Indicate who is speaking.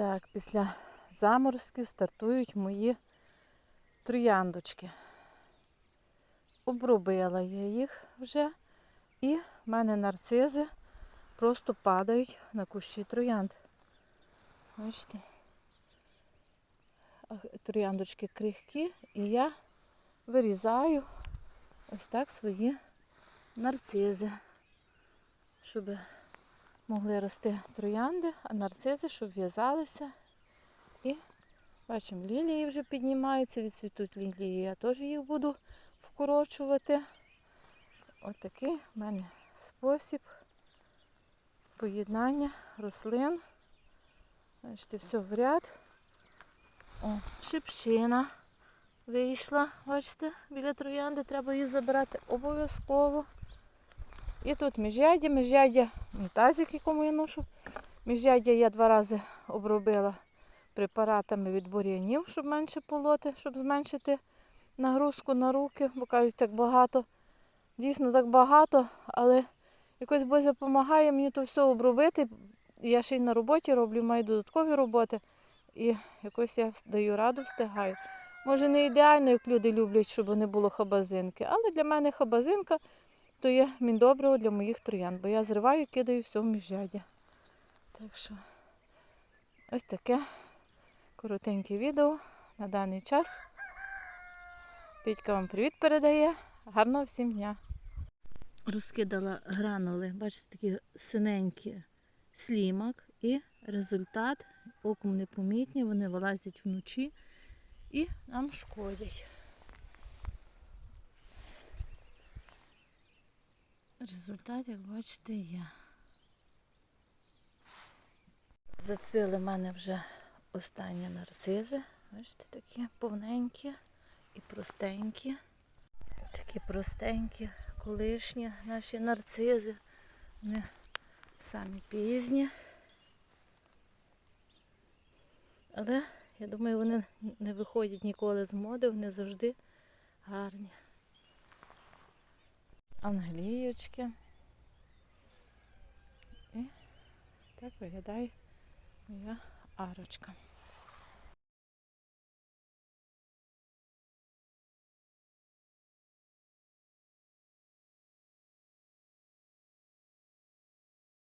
Speaker 1: Так, після заморозки стартують мої трояндочки. Обробила я їх вже, і в мене нарцизи просто падають на кущі троянд. Бачите? Трояндочки крихкі, і я вирізаю ось так свої нарцизи, щоб могли рости троянди, а нарцизи, щоб в'язалися. І бачимо, лілії вже піднімаються, відцвітуть лілії. Я теж їх буду вкорочувати. Отакий в мене спосіб поєднання рослин. Бачите, все в ряд. О, шипшина вийшла, бачите, біля троянди, треба її забирати обов'язково. І тут міжряддя, міжряддя, не тазик, якому я ношу. Міжряддя я два рази обробила препаратами від бур'янів, щоб менше полоти, щоб зменшити нагрузку на руки, бо кажуть, так багато. Дійсно так багато, але якось Бозя допомагає мені то все обробити. Я ще й на роботі роблю, маю додаткові роботи. І якось я даю раду, встигаю. Може, не ідеально, як люди люблять, щоб не було хабазинки, але для мене хабазинка то є міндобриво для моїх троянд, бо я зриваю і кидаю все в міжряддя. Так що ось таке коротеньке відео на даний час. Пітька вам привіт передає. Гарного всім дня. Розкидала гранули, бачите, такі синенькі слімак і результат оком непомітні, вони вилазять вночі і нам шкодять. Результат, як бачите, є. Зацвіли в мене вже останні нарцизи. Бачите, такі повненькі і простенькі. Такі простенькі, колишні наші нарцизи. Вони самі пізні. Але я думаю, вони не виходять ніколи з моди, вони завжди гарні. Англієчки. І так виглядає моя арочка.